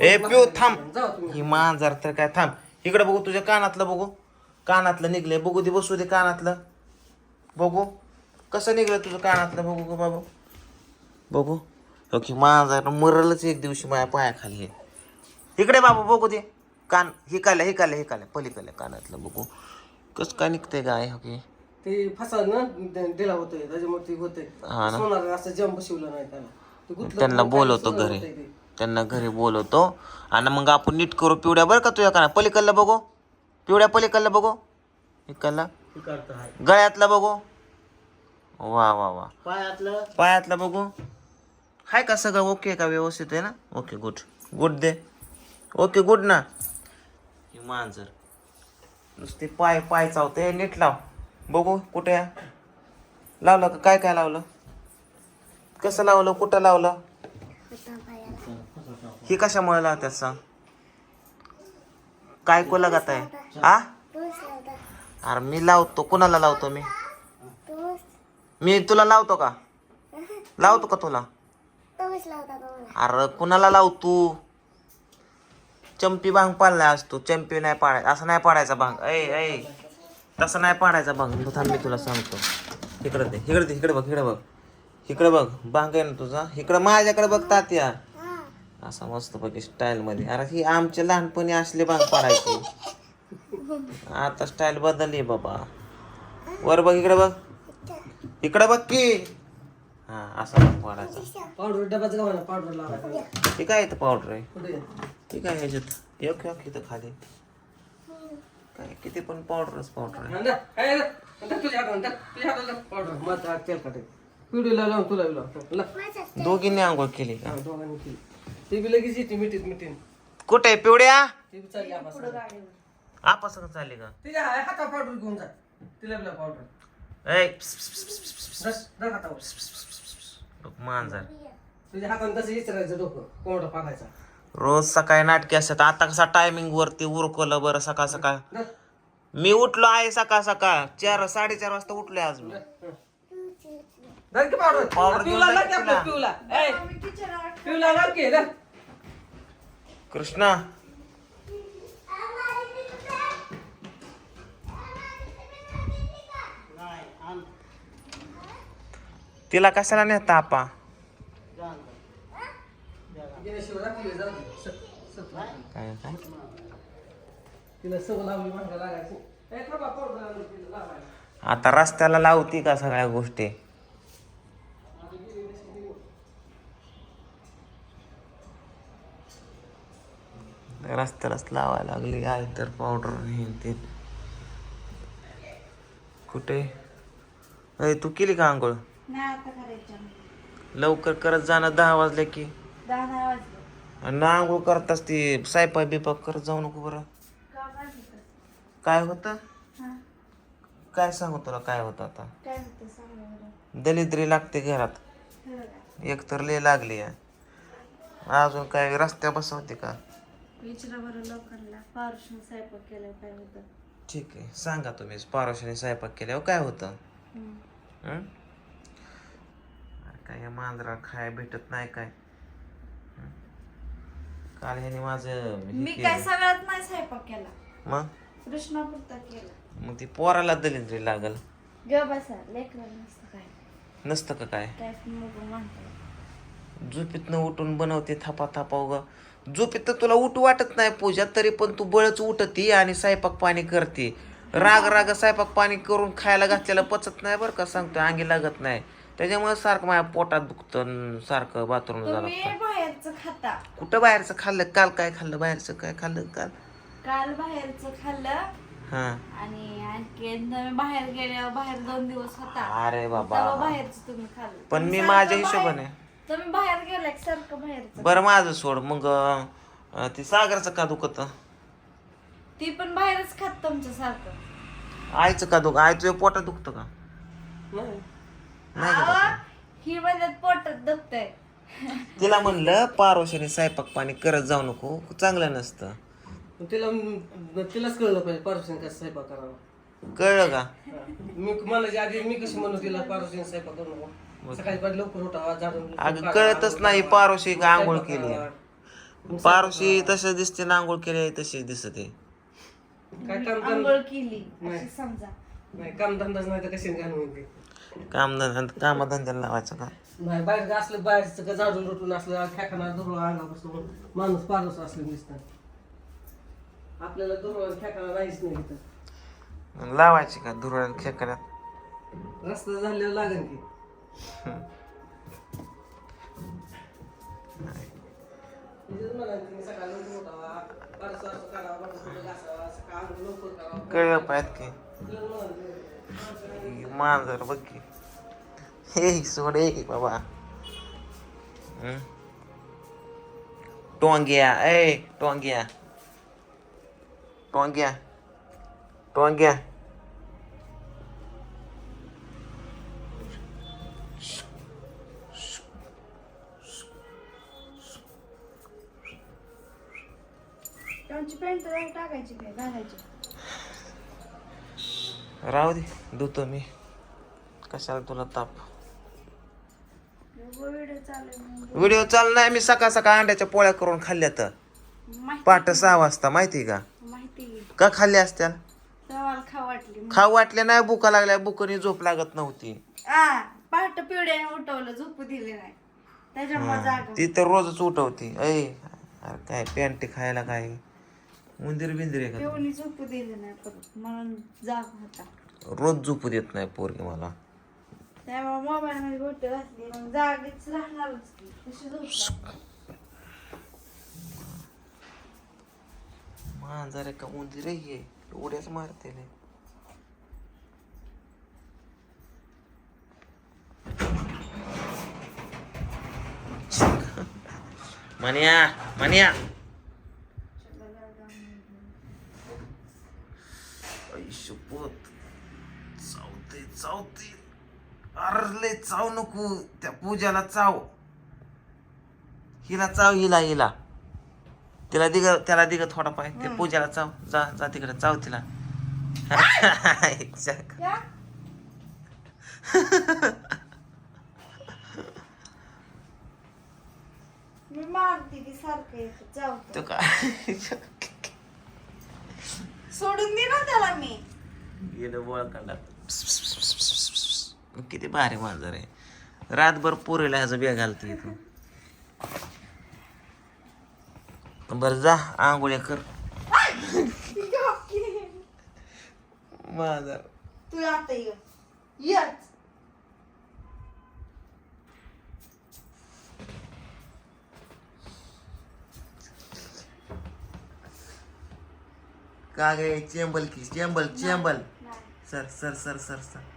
ए पिऊ थांब. ही मांजर तर काय थांब. इकडे बघू तुझ्या कानातलं बघू. कानातलं निघले बघू दे बसू दे कानातलं. बघू. कसं निघलं तुझं कानातलं? बघू ग बाबू. बघू. ओके मांजर मरलच एक दिवशी माझ्या पायाखाली हे. इकडे बाबू बघू दे. कान हिकाल्या हिकाल्या हिकाल्या पलीकडल्या कानातलं बघू. कस काय निघतंय गाय ओके ते फसाद ना दिला होतोय त्याच्यामुळे होतंय. हा ना. सोनार असं जम बसवलं नाही त्याला. ते गुंतलं त्यांना बोलवतो घरी. त्यांना घरी बोलवतो. आणि मग आपण नीट करू पिवड्या बरं का तुझ्या काना पलीकडलं बघू. पिवड्या पलीकडलं बघू. इकडला. गळ्यातलं बघू. वा वा वा. पायातलं. पायातलं बघू. हाय का सगळं? ओके का? व्यवस्थित आहे ना? ओके गुड गुड दे. ओके गुड ना? हे मांजर. नुसते पाय पाय चावते. नीट लाव. बघू कुठे आहे? लावलं का? काय काय लावलं? कसं लावलं? कुठं लावलं? ही कशामुळे लावतात सांग काय कोला गात आहे? आ अरे मी लावतो. कुणाला लावतो मी? मी तुला लावतो का? लावतो का तुला? अरे कुणाला लावतो चंपी भांग पाडला असतो तू. चंपी नाही पाडायचा असं नाही पाडायचा भांग. ऐ ऐ. तसं नाही पाडायचा भांग. थांब मी तुला सांगतो. इकडे दे इकडे दे इकडे बघ इकडे बघ. इकडे बघ. भांग आहे ना तुझा? इकडं माझ्याकडे बघ तात्या असा मस्त पैकी स्टाईल मध्ये. अरे ही आमच्या लहानपणी असले भांग पाडायचे. आता स्टाईल बदलली बाबा. वर बघ इकडे बघ. इकडे बघ की. हा असा भांग पाडायचा. पावडर डब्याचं पावडर लावायचं हे काय येतं पावडर आहे? हे काय ह्याच्यात? एक एक इथं खाली. काय किती पण पावडरच पावडर आहे. पावडर तेल काटे पिवडीला लावून तुला लावून दोघींनी आंघोळ केली का? दोघांनी केली. ते बी लगेच येते मिठीत मिठीत. कुठे आहे? पिवड्या ते बी चालली आपण आपासंग चालली का? तिच्या हाय- हातावर पावडर घेऊन जा. तिला बिला पावडर ऐ प्स, प्स, प्स, प्स, प्स, प्स. रस रस हातावर. बघ, मांजर. तुझ्या हाताने तसं विचारायचं डोकं कोंबडा पाडायचा रोज सकाळी नाटके असतात. आता कसा टायमिंग वरती उरकवलं बरं सकाळ सकाळ. मी उठलो आहे सकाळ सकाळ. चार साडेचार वाजता उठलोय आज मी. की पावडर पावडर घेऊन पिवला जा लाग की की आपलं, तुला. पिवला ए, पिवला लाग की धर. कृष्णा. तिला कशाला नेता आपा? काय आता रस्त्याला लावती का सगळ्या गोष्टी? रस्त्यालाच लावायला लागली आहे तर पावडर हे ते. कुठे? अय तू केली का आंघोळ? लवकर करत जाणं दहा वाजले की. आणि आंघोळ करताच ती सायपाय बिपाक करत जाऊ नको बरं. काय होतं? काय हा सांगू तुला काय होतं आता? दलिद्री लागते घरात. का? एक तर लय लागली आहे. अजून काय रस्त्या बसवते का? विचारा बरं लोकांना. पारुषण स्वयंपाक केलं काय होतं? ठीक आहे. सांगा तुम्ही. पारोशाने स्वयंपाक केल्यावर काय होतं? हम्म. हं? अरे काय या मांजरा खाय भेटत नाही काय? हं? काल ह्याने माझं हे मी काय केलं. सगळ्यात नाही स्वयंपाक केला? मग? कृष्णापुरता केला. मग ती पोराला दलिद्री लागल. ग बसा लेकरं नसतं काय? नसतं का काय? काय मग म्हणतात झोपीतनं उठून बनवते थापा थापा उगा झोपीत तर तुला उठ वाटत नाही पूजा तरी पण तू बळच उठती आणि स्वयंपाक पाणी करते. राग राग स्वयंपाक पाणी करून खायला घातलेलं पचत नाही बरं का सांगतो अंगी लागत नाही. त्याच्यामुळे सारखं माझ्या पोटात दुखतं सारखं बाथरूम झालं तुम्ही बाहेरचं खाता. कुठं बाहेरचं खाल्लं? काल काय खाल्लं? बाहेरचं काय खाल्लं काल? काल बाहेरचं खाल्लं. हा. आणि बाहेर गेल्यावर बाहेर दोन दिवस होता. अरे बाबा. बाहेरचं तुम्ही खाल्लं. पण मी माझ्या हिशोबाने तुम्ही बाहेर की सारखं बरं माझं सोड. मग अं, ते सागरचं का दुखत? ती पण बाहेरच खात तुमच्या सारखं. आईचं का दुख आईचं पोटात दुखतं का? नाही. नाही का दुखत? ही माझ्यात पोटात दुखतंय. तिला म्हणलं पारोशाने स्वयंपाक पाणी करत जाऊ नको. चांगलं नसतं. मग तिला तिलाच कळलं पाहिजे पारुशन कसं स्वयंपाक करावा. कळलं का? मी म्हणायच्या आधी मी कशी म्हणू तिला पारुशन स्वयंपाक करू नको सकाळी पाहिजे लवकर उठावा झाडून अगं कळतच नाही पारोशी का आंघोळ केली. पारशी तसं दिसते ना आंघोळ केली तशीच दिसते. काय काम आंघोळ केली नाही. अशी समजा. नाही काम धंदाच नाही तर कशाने घालून होते काम कामधंद्याला लावायचं का? नाही बाहेर असलं बाहेरचं का झाडून रोटून असलं खेकाना दुर्वा अंगापासून माणूस पारस असलं दिसतात आपल्याला दुर्वा खेकाना नाहीच नाही इथं लावायची का धुरळ खेकण्यात रस्ता झाल्यावर लागेल की तिथेच म्हणाल तुम्ही सकाळी लवकर उठावा, बरंचसं असं करावं, बरंचसं कुठं घासावं, सकाळी अंघोळ लवकर करावं. कळलं पाहिजे की तिथेच. मांजर बघ की हे सोड ए बाबा हं? टोंग्या ए टोंग्या टोंग्या टोंग्या त्यांची पॅन्ट टाकायची काय घालायची राहू दे धुतो मी. कशाला तुला ताप? व्हिडिओ चालू व्हिडिओ चालू नाही मी सकाळ सकाळ अंड्याच्या पोळ्या करून खाल्ल्या तर. माहिती पहाटे सहा वाजता माहिती का? माहिती का खाल्ल्या असत्या वाटली खाऊ वाटल्या नाही बुका लागल्या बुकनी झोप लागत नव्हती. आ पहाट पिवड्याने उठवलं झोपू दिले नाही. त्याच्यामुळे जाग ती तर रोजच उठवती. ऐ अरे काय पॅन्टी खायला काय? उंदीर बिंदीर आहे का पिवणी झोपू दिले नाही परत. म्हणून जाग होता. रोज झोपू देत नाही पोरगी मला. त्यामुळे मोबाईल मध्ये गोष्ट घातली मग जागीच राहणारच की कशी झोपला मांजर का उंदीर आहे उड्याच मारते. मनिया मनिया. शपथ चावते चावते. अरे लय चाव नको. त्या पूजाला चाव. हिला चाव हिला हिला. तिला दिग त्याला दिग थोडा पाय ते पूजाला चाव जा जा तिकडे चाव तिला. क्या ती तो सोडून दे ना त्याला मी. गेलं किती भारी मांजर आहे. रातभर पोरीला ह्याचं बिया घालते इथून बरं जा आंघोळ्या कर मांजर तू आता ये यच का गे चेंबल की चेंबल चेंबल sir sir sir sir sir